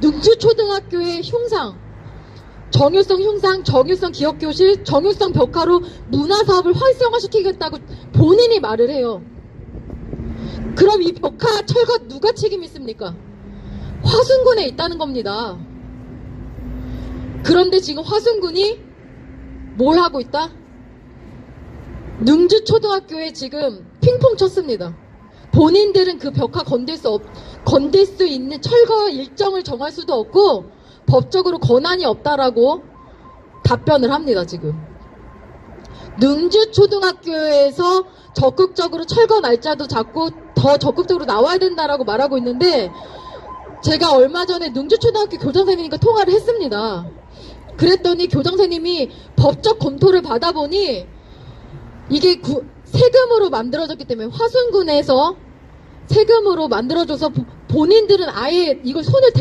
능주초등학교의 흉상, 정유성 흉상, 정유성 기업교실, 정유성 벽화로 문화사업을 활성화시키겠다고 본인이 말을 해요. 그럼 이 벽화 철거 누가 책임 있습니까? 화순군에 있다는 겁니다. 그런데 지금 화순군이 뭘 하고 있다? 능주초등학교에 지금 핑퐁 쳤습니다. 본인들은 그 벽화 건들 수 없, 건들 수 있는 철거 일정을 정할 수도 없고 법적으로 권한이 없다라고 답변을 합니다, 지금. 능주초등학교에서 적극적으로 철거 날짜도 잡고 더 적극적으로 나와야 된다라고 말하고 있는데 제가 얼마 전에 능주초등학교 교장선생님과 통화를 했습니다. 그랬더니 교장선생님이 법적 검토를 받아보니 이게 구- 세금으로 만들어졌기 때문에 화순군에서 세금으로 만들어줘서 보- 본인들은 아예 이걸 손을 대-